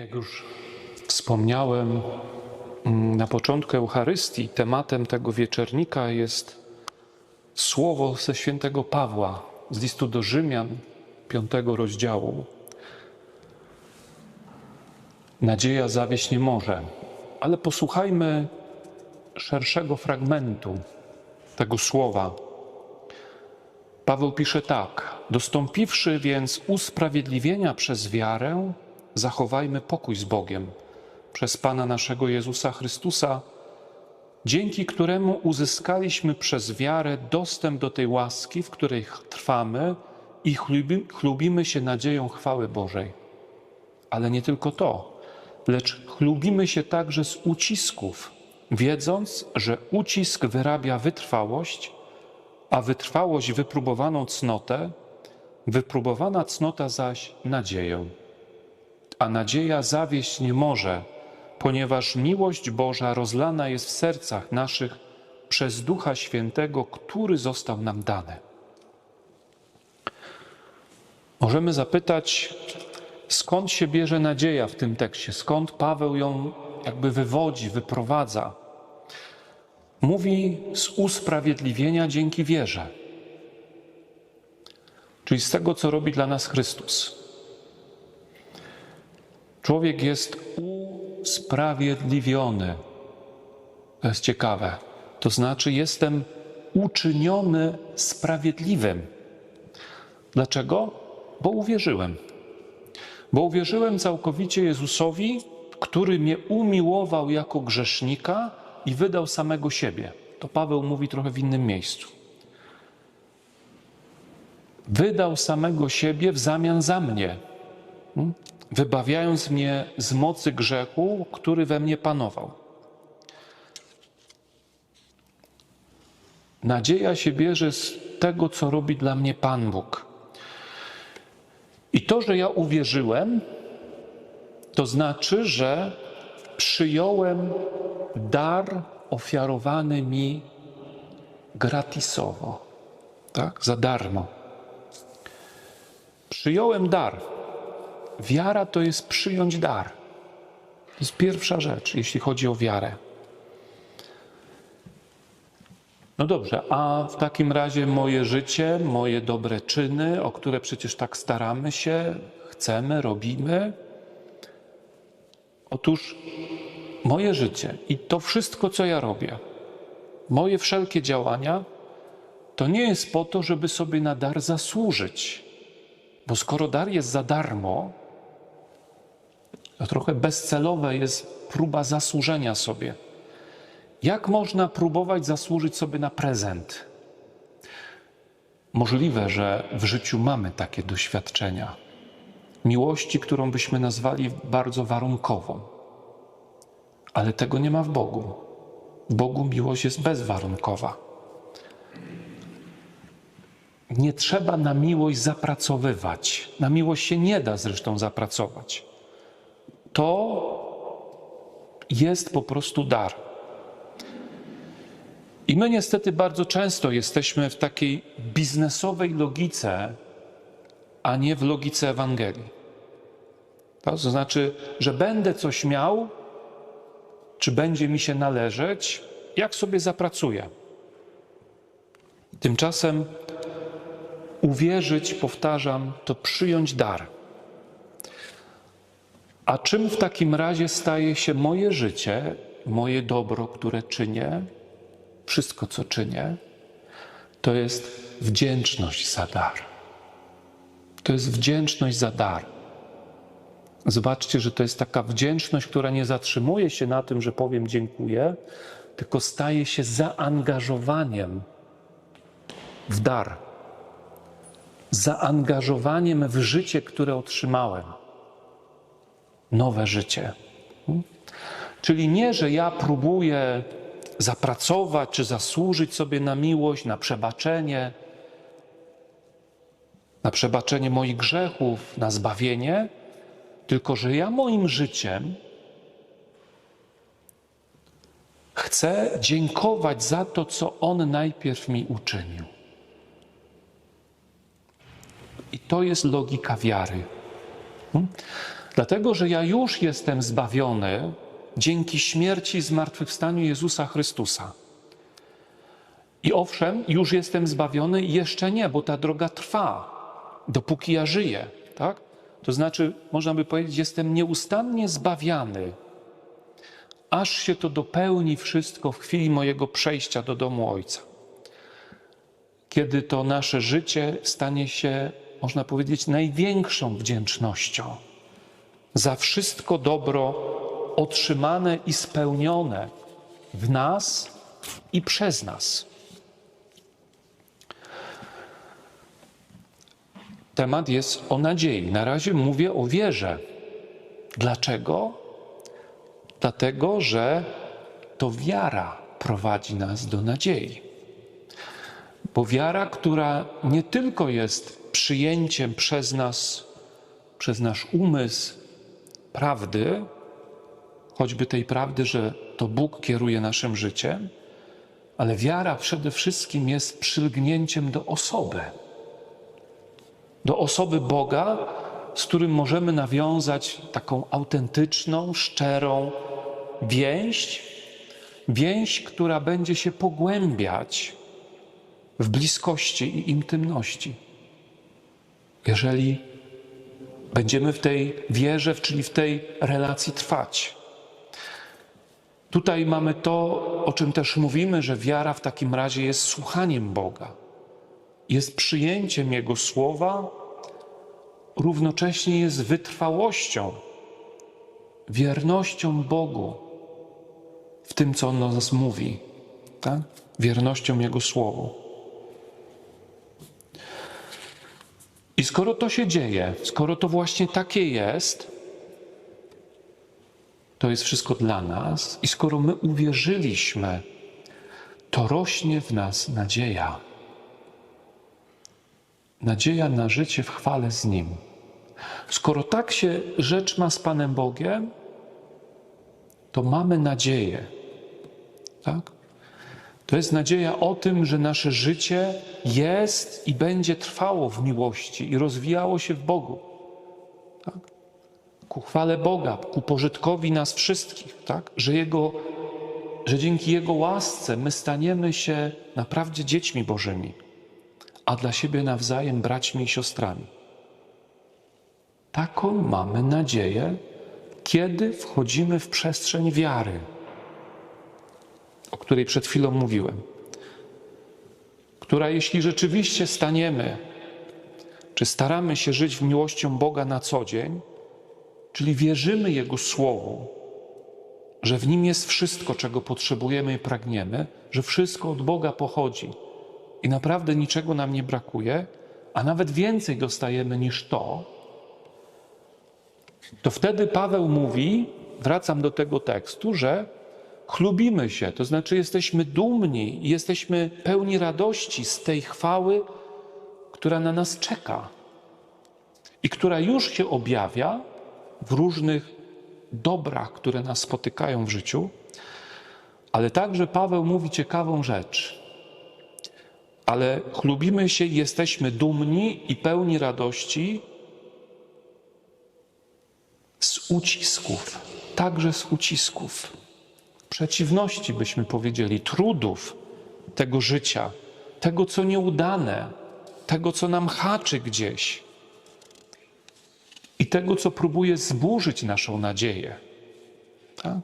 Jak już wspomniałem mm, na początku Eucharystii, tematem tego wieczernika jest słowo ze świętego Pawła z listu do Rzymian, piątego rozdziału. Nadzieja zawieść nie może, ale posłuchajmy szerszego fragmentu tego słowa. Paweł pisze tak: Dostąpiwszy więc usprawiedliwienia przez wiarę, zachowajmy pokój z Bogiem przez Pana naszego Jezusa Chrystusa, dzięki któremu uzyskaliśmy przez wiarę dostęp do tej łaski, w której trwamy i chlubi, chlubimy się nadzieją chwały Bożej. Ale nie tylko to, lecz chlubimy się także z ucisków, wiedząc, że ucisk wyrabia wytrwałość, a wytrwałość wypróbowaną cnotę, wypróbowana cnota zaś nadzieję. A nadzieja zawieść nie może, ponieważ miłość Boża rozlana jest w sercach naszych przez Ducha Świętego, który został nam dany. Możemy zapytać, skąd się bierze nadzieja w tym tekście, skąd Paweł ją jakby wywodzi, wyprowadza. Mówi z usprawiedliwienia dzięki wierze, czyli z tego, co robi dla nas Chrystus. Człowiek jest usprawiedliwiony. To jest ciekawe. To znaczy, jestem uczyniony sprawiedliwym. Dlaczego? Bo uwierzyłem. Bo uwierzyłem całkowicie Jezusowi, który mnie umiłował jako grzesznika i wydał samego siebie. To Paweł mówi trochę w innym miejscu. Wydał samego siebie w zamian za mnie, hmm? Wybawiając mnie z mocy grzechu, który we mnie panował. Nadzieja się bierze z tego, co robi dla mnie Pan Bóg. I to, że ja uwierzyłem, to znaczy, że przyjąłem dar ofiarowany mi gratisowo, tak? Za darmo. Przyjąłem dar. Wiara to jest przyjąć dar. To jest pierwsza rzecz, jeśli chodzi o wiarę. No dobrze, a w takim razie moje życie, moje dobre czyny, o które przecież tak staramy się, chcemy, robimy. Otóż moje życie i to wszystko, co ja robię, moje wszelkie działania, to nie jest po to, żeby sobie na dar zasłużyć. Bo skoro dar jest za darmo, trochę bezcelowe jest próba zasłużenia sobie. Jak można próbować zasłużyć sobie na prezent? Możliwe, że w życiu mamy takie doświadczenia. Miłości, którą byśmy nazwali bardzo warunkową. Ale tego nie ma w Bogu. W Bogu miłość jest bezwarunkowa. Nie trzeba na miłość zapracowywać. Na miłość się nie da zresztą zapracować. To jest po prostu dar. I my niestety bardzo często jesteśmy w takiej biznesowej logice, a nie w logice Ewangelii. To znaczy, że będę coś miał, czy będzie mi się należeć, jak sobie zapracuję. Tymczasem uwierzyć, powtarzam, to przyjąć dar. A czym w takim razie staje się moje życie, moje dobro, które czynię, wszystko co czynię, to jest wdzięczność za dar. To jest wdzięczność za dar. Zobaczcie, że to jest taka wdzięczność, która nie zatrzymuje się na tym, że powiem dziękuję, tylko staje się zaangażowaniem w dar, zaangażowaniem w życie, które otrzymałem. Nowe życie. Czyli nie, że ja próbuję zapracować czy zasłużyć sobie na miłość, na przebaczenie, na przebaczenie moich grzechów, na zbawienie, tylko że ja moim życiem chcę dziękować za to, co On najpierw mi uczynił. I to jest logika wiary. Dlatego, że ja już jestem zbawiony dzięki śmierci i zmartwychwstaniu Jezusa Chrystusa. I owszem, już jestem zbawiony, jeszcze nie, bo ta droga trwa, dopóki ja żyję, tak? To znaczy, można by powiedzieć, jestem nieustannie zbawiany, aż się to dopełni wszystko w chwili mojego przejścia do domu Ojca. Kiedy to nasze życie stanie się, można powiedzieć, największą wdzięcznością za wszystko dobro otrzymane i spełnione w nas i przez nas. Temat jest o nadziei. Na razie mówię o wierze. Dlaczego? Dlatego, że to wiara prowadzi nas do nadziei. Bo wiara, która nie tylko jest przyjęciem przez nas, przez nasz umysł prawdy, choćby tej prawdy, że to Bóg kieruje naszym życiem, ale wiara przede wszystkim jest przylgnięciem do osoby. Do osoby Boga, z którym możemy nawiązać taką autentyczną, szczerą więź, więź, która będzie się pogłębiać w bliskości i intymności. Jeżeli będziemy w tej wierze, czyli w tej relacji trwać. Tutaj mamy to, o czym też mówimy, że wiara w takim razie jest słuchaniem Boga, jest przyjęciem Jego słowa, równocześnie jest wytrwałością, wiernością Bogu w tym, co On do nas mówi, tak? wiernością Jego słowu. I skoro to się dzieje, skoro to właśnie takie jest, to jest wszystko dla nas, i skoro my uwierzyliśmy, to rośnie w nas nadzieja. Nadzieja na życie w chwale z Nim. Skoro tak się rzecz ma z Panem Bogiem, to mamy nadzieję. Tak? To jest nadzieja o tym, że nasze życie jest i będzie trwało w miłości i rozwijało się w Bogu. Tak? Ku chwale Boga, ku pożytkowi nas wszystkich, tak? że, Jego, że dzięki Jego łasce my staniemy się naprawdę dziećmi Bożymi, a dla siebie nawzajem braćmi i siostrami. Taką mamy nadzieję, kiedy wchodzimy w przestrzeń wiary o której przed chwilą mówiłem, która jeśli rzeczywiście staniemy, czy staramy się żyć w miłością Boga na co dzień, czyli wierzymy Jego Słowu, że w nim jest wszystko, czego potrzebujemy i pragniemy, że wszystko od Boga pochodzi i naprawdę niczego nam nie brakuje, a nawet więcej dostajemy niż to, to wtedy Paweł mówi, wracam do tego tekstu, że chlubimy się, to znaczy jesteśmy dumni jesteśmy pełni radości z tej chwały, która na nas czeka i która już się objawia w różnych dobrach, które nas spotykają w życiu. Ale także Paweł mówi ciekawą rzecz. Ale chlubimy się jesteśmy dumni i pełni radości z ucisków, także z ucisków przeciwności, byśmy powiedzieli, trudów tego życia, tego, co nieudane, tego, co nam haczy gdzieś i tego, co próbuje zburzyć naszą nadzieję. Tak?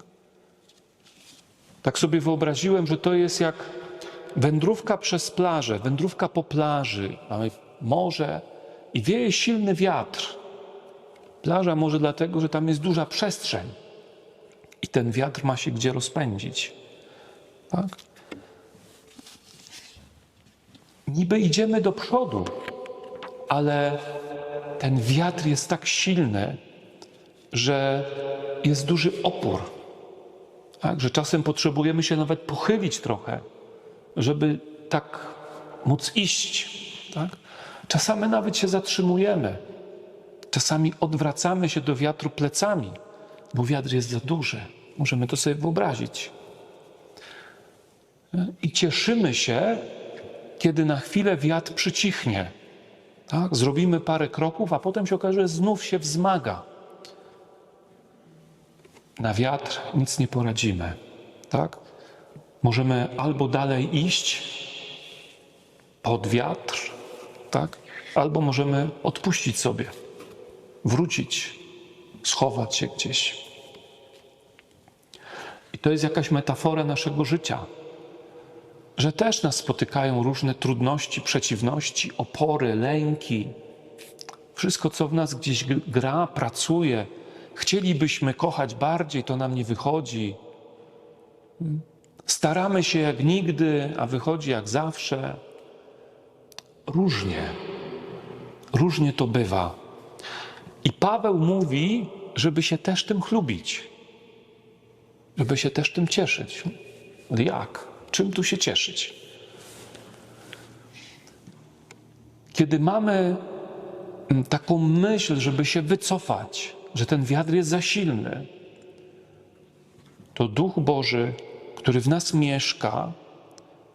tak sobie wyobraziłem, że to jest jak wędrówka przez plażę, wędrówka po plaży. Mamy morze i wieje silny wiatr. Plaża może dlatego, że tam jest duża przestrzeń i ten wiatr ma się gdzie rozpędzić. Tak? Niby idziemy do przodu, ale ten wiatr jest tak silny, że jest duży opór. Tak? Że czasem potrzebujemy się nawet pochylić trochę, żeby tak móc iść. Tak? Czasami nawet się zatrzymujemy. Czasami odwracamy się do wiatru plecami bo wiatr jest za duży. Możemy to sobie wyobrazić. I cieszymy się, kiedy na chwilę wiatr przycichnie. Tak? Zrobimy parę kroków, a potem się okaże, że znów się wzmaga. Na wiatr nic nie poradzimy, tak? Możemy albo dalej iść pod wiatr, tak? Albo możemy odpuścić sobie, wrócić, schować się gdzieś. To jest jakaś metafora naszego życia, że też nas spotykają różne trudności, przeciwności, opory, lęki. Wszystko, co w nas gdzieś gra, pracuje. Chcielibyśmy kochać bardziej, to nam nie wychodzi. Staramy się jak nigdy, a wychodzi jak zawsze. Różnie. Różnie to bywa. I Paweł mówi, żeby się też tym chlubić, żeby się też tym cieszyć. Jak? Czym tu się cieszyć? Kiedy mamy mm, taką myśl, żeby się wycofać, że ten wiatr jest za silny, to Duch Boży, który w nas mieszka,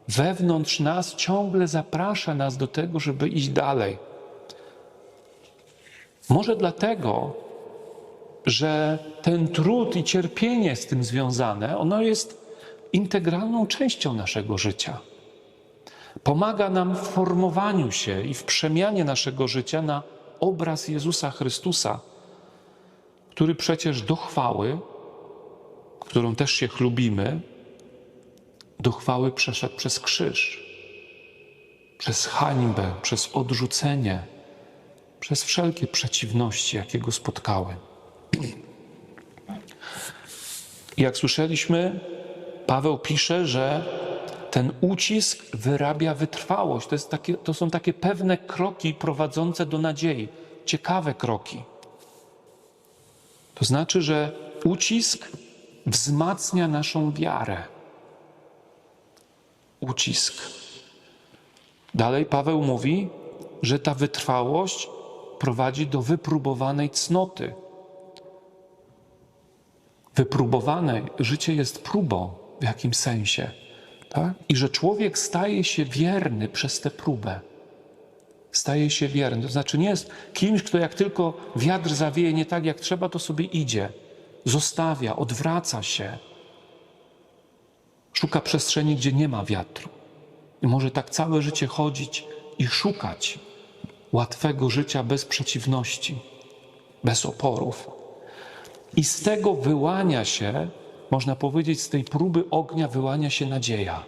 wewnątrz nas ciągle zaprasza nas do tego, żeby iść dalej. Może dlatego, że ten trud i cierpienie z tym związane, ono jest integralną częścią naszego życia. Pomaga nam w formowaniu się i w przemianie naszego życia na obraz Jezusa Chrystusa, który przecież do chwały, którą też się chlubimy, do chwały przeszedł przez krzyż, przez hańbę, przez odrzucenie, przez wszelkie przeciwności, jakie go spotkały. Jak słyszeliśmy, Paweł pisze, że ten ucisk wyrabia wytrwałość. To, jest takie, to są takie pewne kroki prowadzące do nadziei, ciekawe kroki. To znaczy, że ucisk wzmacnia naszą wiarę. Ucisk. Dalej Paweł mówi, że ta wytrwałość prowadzi do wypróbowanej cnoty. Wypróbowanej życie jest próbą w jakimś sensie. Tak? I że człowiek staje się wierny przez tę próbę. Staje się wierny. To znaczy nie jest kimś, kto jak tylko wiatr zawieje nie tak jak trzeba, to sobie idzie. Zostawia, odwraca się. Szuka przestrzeni, gdzie nie ma wiatru. I może tak całe życie chodzić i szukać łatwego życia bez przeciwności, bez oporów. I z tego wyłania się, można powiedzieć, z tej próby ognia wyłania się nadzieja,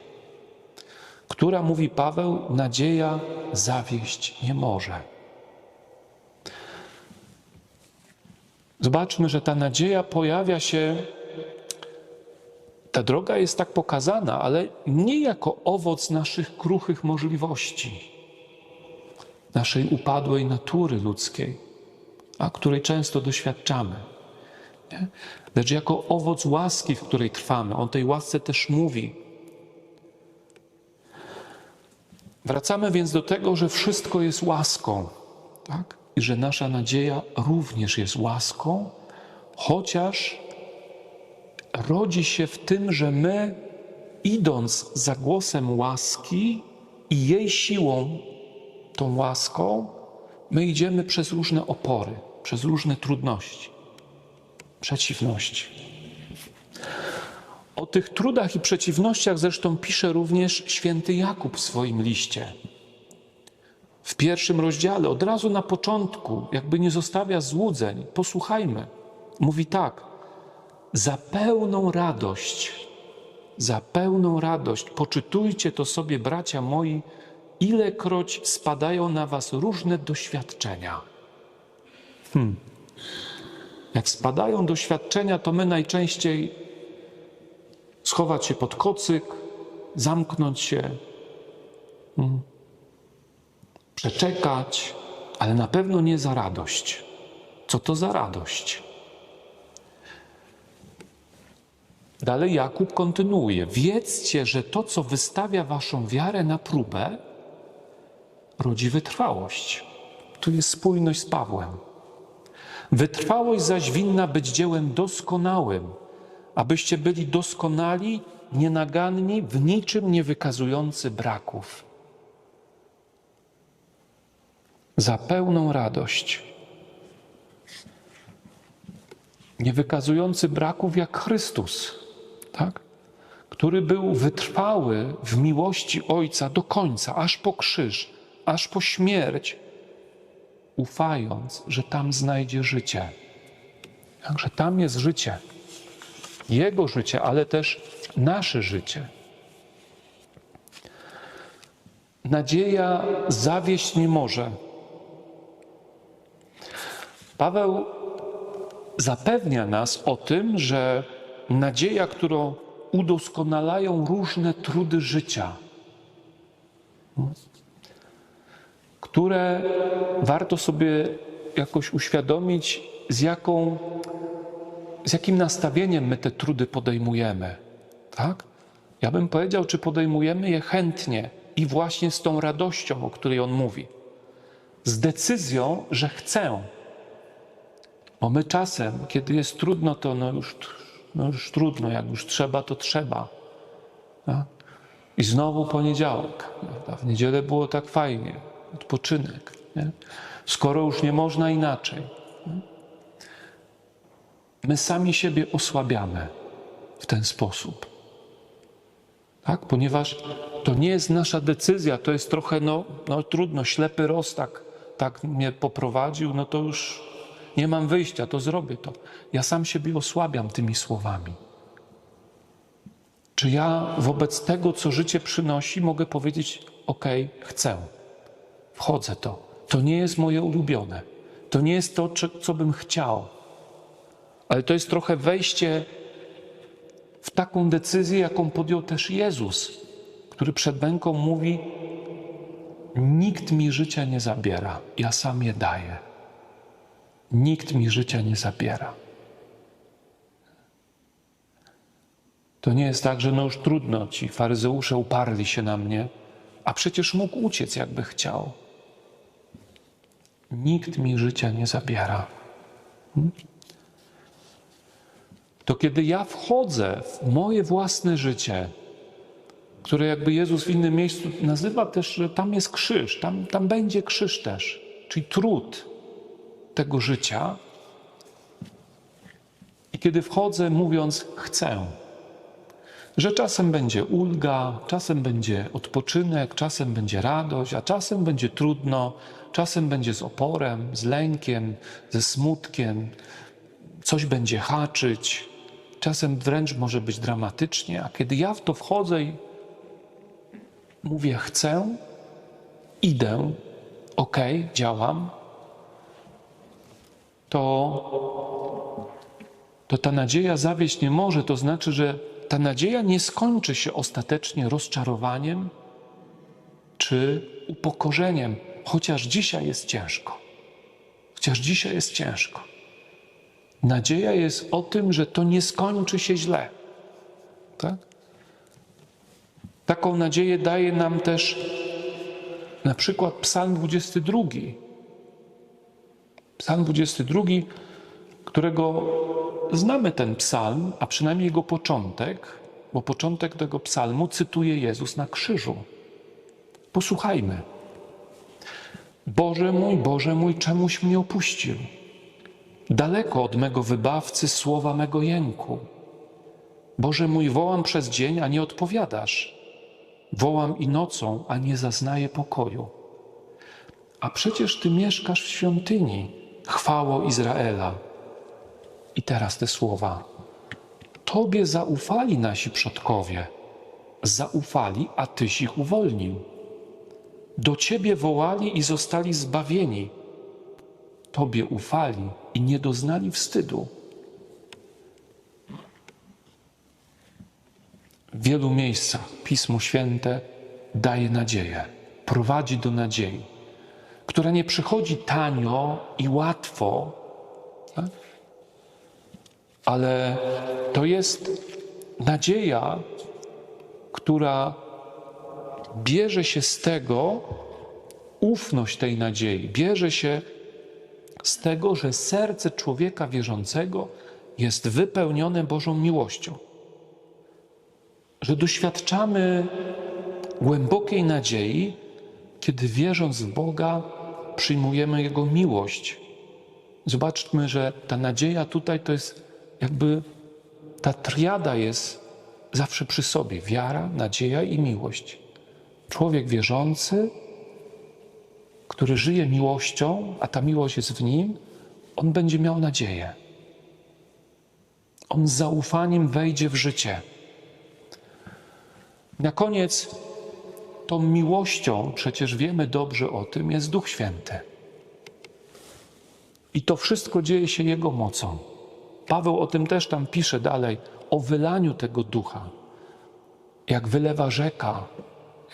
która, mówi Paweł, nadzieja zawieść nie może. Zobaczmy, że ta nadzieja pojawia się, ta droga jest tak pokazana, ale nie jako owoc naszych kruchych możliwości, naszej upadłej natury ludzkiej, a której często doświadczamy. Nie? Lecz jako owoc łaski, w której trwamy. On tej łasce też mówi. Wracamy więc do tego, że wszystko jest łaską, tak? I że nasza nadzieja również jest łaską, chociaż rodzi się w tym, że my, idąc za głosem łaski i jej siłą, tą łaską, my idziemy przez różne opory, przez różne trudności przeciwności. O tych trudach i przeciwnościach zresztą pisze również święty Jakub w swoim liście. W pierwszym rozdziale, od razu na początku, jakby nie zostawia złudzeń, posłuchajmy. Mówi tak: Za pełną radość, za pełną radość poczytujcie to sobie, bracia moi, ilekroć spadają na was różne doświadczenia. Hmm. Jak spadają doświadczenia, to my najczęściej schować się pod kocyk, zamknąć się, mm, przeczekać, ale na pewno nie za radość. Co to za radość? Dalej Jakub kontynuuje. Wiedzcie, że to, co wystawia waszą wiarę na próbę, rodzi wytrwałość. Tu jest spójność z Pawłem. Wytrwałość zaś winna być dziełem doskonałym, abyście byli doskonali, nienaganni, w niczym nie wykazujący braków. Za pełną radość. nie wykazujący braków jak Chrystus, tak? który był wytrwały w miłości Ojca do końca, aż po krzyż, aż po śmierć, ufając, że tam znajdzie życie. Także tam jest życie. Jego życie, ale też nasze życie. Nadzieja zawieść nie może. Paweł zapewnia nas o tym, że nadzieja, którą udoskonalają różne trudy życia, które warto sobie jakoś uświadomić, z, jaką, z jakim nastawieniem my te trudy podejmujemy. Tak? Ja bym powiedział, czy podejmujemy je chętnie i właśnie z tą radością, o której on mówi. Z decyzją, że chcę. Bo my czasem, kiedy jest trudno, to no już, no już trudno, jak już trzeba, to trzeba. Tak? I znowu poniedziałek. Prawda? W niedzielę było tak fajnie, odpoczynek. Nie? Skoro już nie można inaczej. My sami siebie osłabiamy w ten sposób. Tak? Ponieważ to nie jest nasza decyzja, to jest trochę no, no trudno, ślepy roz tak, tak mnie poprowadził, no to już nie mam wyjścia, to zrobię to. Ja sam siebie osłabiam tymi słowami. Czy ja wobec tego, co życie przynosi, mogę powiedzieć: OK, chcę, wchodzę to. To nie jest moje ulubione. To nie jest to, co bym chciał. Ale to jest trochę wejście w taką decyzję, jaką podjął też Jezus, który przed męką mówi: Nikt mi życia nie zabiera, ja sam je daję. Nikt mi życia nie zabiera. To nie jest tak, że no już trudno, ci faryzeusze uparli się na mnie, a przecież mógł uciec, jakby chciał. Nikt mi życia nie zabiera. Hmm? To kiedy ja wchodzę w moje własne życie, które jakby Jezus w innym miejscu nazywa też, że tam jest krzyż, tam, tam będzie krzyż też, czyli trud tego życia. I kiedy wchodzę, mówiąc, chcę, że czasem będzie ulga, czasem będzie odpoczynek, czasem będzie radość, a czasem będzie trudno, czasem będzie z oporem, z lękiem, ze smutkiem, coś będzie haczyć, czasem wręcz może być dramatycznie, a kiedy ja w to wchodzę i mówię chcę, idę, ok, działam, to, to ta nadzieja zawieść nie może. To znaczy, że ta nadzieja nie skończy się ostatecznie rozczarowaniem czy upokorzeniem, chociaż dzisiaj jest ciężko. Chociaż dzisiaj jest ciężko. Nadzieja jest o tym, że to nie skończy się źle. Tak? Taką nadzieję daje nam też na przykład Psalm 22. Psalm 22, którego znamy ten psalm, a przynajmniej jego początek, bo początek tego psalmu cytuje Jezus na krzyżu. Posłuchajmy. Boże mój, Boże mój, czemuś mnie opuścił? Daleko od mego wybawcy słowa mego jęku. Boże mój, wołam przez dzień, a nie odpowiadasz. Wołam i nocą, a nie zaznaję pokoju. A przecież Ty mieszkasz w świątyni, chwało Izraela. I teraz te słowa. Tobie zaufali nasi przodkowie. Zaufali, a Tyś ich uwolnił. Do Ciebie wołali i zostali zbawieni. Tobie ufali i nie doznali wstydu. W wielu miejscach Pismo Święte daje nadzieję, prowadzi do nadziei, która nie przychodzi tanio i łatwo, tak? Ale to jest nadzieja, która bierze się z tego, ufność tej nadziei, bierze się z tego, że serce człowieka wierzącego jest wypełnione Bożą miłością. Że doświadczamy głębokiej nadziei, kiedy wierząc w Boga, przyjmujemy Jego miłość. Zobaczmy, że ta nadzieja tutaj to jest jakby ta triada jest zawsze przy sobie: wiara, nadzieja i miłość. Człowiek wierzący, który żyje miłością, a ta miłość jest w nim, on będzie miał nadzieję. On z zaufaniem wejdzie w życie. Na koniec, tą miłością, przecież wiemy dobrze o tym, jest Duch Święty. I to wszystko dzieje się Jego mocą. Paweł o tym też tam pisze dalej, o wylaniu tego ducha. Jak wylewa rzeka,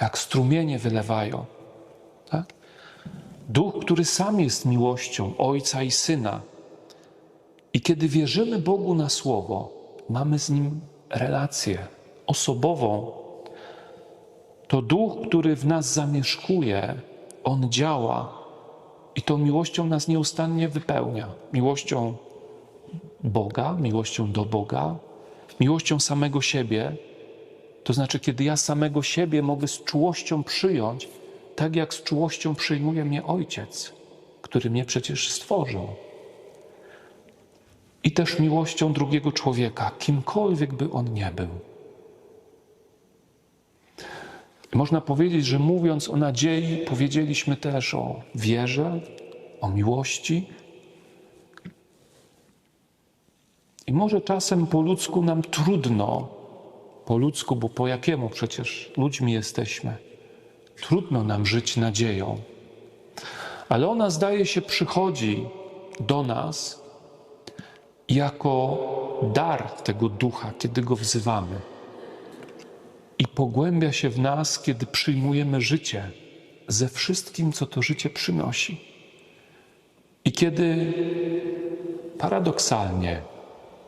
jak strumienie wylewają. Tak? Duch, który sam jest miłością Ojca i Syna. I kiedy wierzymy Bogu na słowo, mamy z Nim relację osobową, to Duch, który w nas zamieszkuje, On działa i tą miłością nas nieustannie wypełnia. Miłością Boga, miłością do Boga, miłością samego siebie. To znaczy, kiedy ja samego siebie mogę z czułością przyjąć, tak jak z czułością przyjmuje mnie Ojciec, który mnie przecież stworzył. I też miłością drugiego człowieka, kimkolwiek by on nie był. Można powiedzieć, że mówiąc o nadziei, powiedzieliśmy też o wierze, o miłości. I może czasem po ludzku nam trudno, po ludzku, bo po jakiemu przecież ludźmi jesteśmy, trudno nam żyć nadzieją. Ale ona zdaje się przychodzi do nas jako dar tego ducha, kiedy go wzywamy i pogłębia się w nas, kiedy przyjmujemy życie ze wszystkim, co to życie przynosi. I kiedy paradoksalnie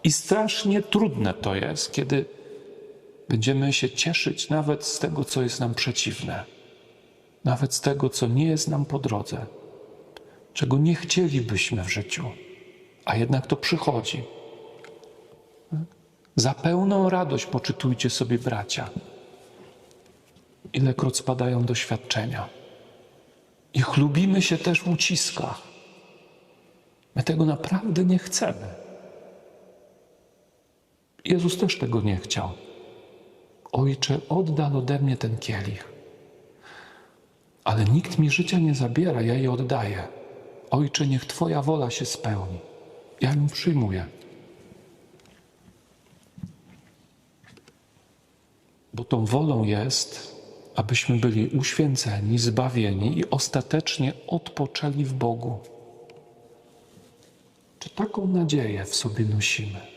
i strasznie trudne to jest, kiedy będziemy się cieszyć nawet z tego, co jest nam przeciwne, nawet z tego, co nie jest nam po drodze, czego nie chcielibyśmy w życiu, a jednak to przychodzi. Za pełną radość poczytujcie sobie bracia ilekroć spadają doświadczenia. I chlubimy się też w uciskach. My tego naprawdę nie chcemy. Jezus też tego nie chciał. Ojcze, oddal ode mnie ten kielich. Ale nikt mi życia nie zabiera, ja je oddaję. Ojcze, niech Twoja wola się spełni. Ja ją przyjmuję. Bo tą wolą jest, abyśmy byli uświęceni, zbawieni i ostatecznie odpoczęli w Bogu. Czy taką nadzieję w sobie nosimy?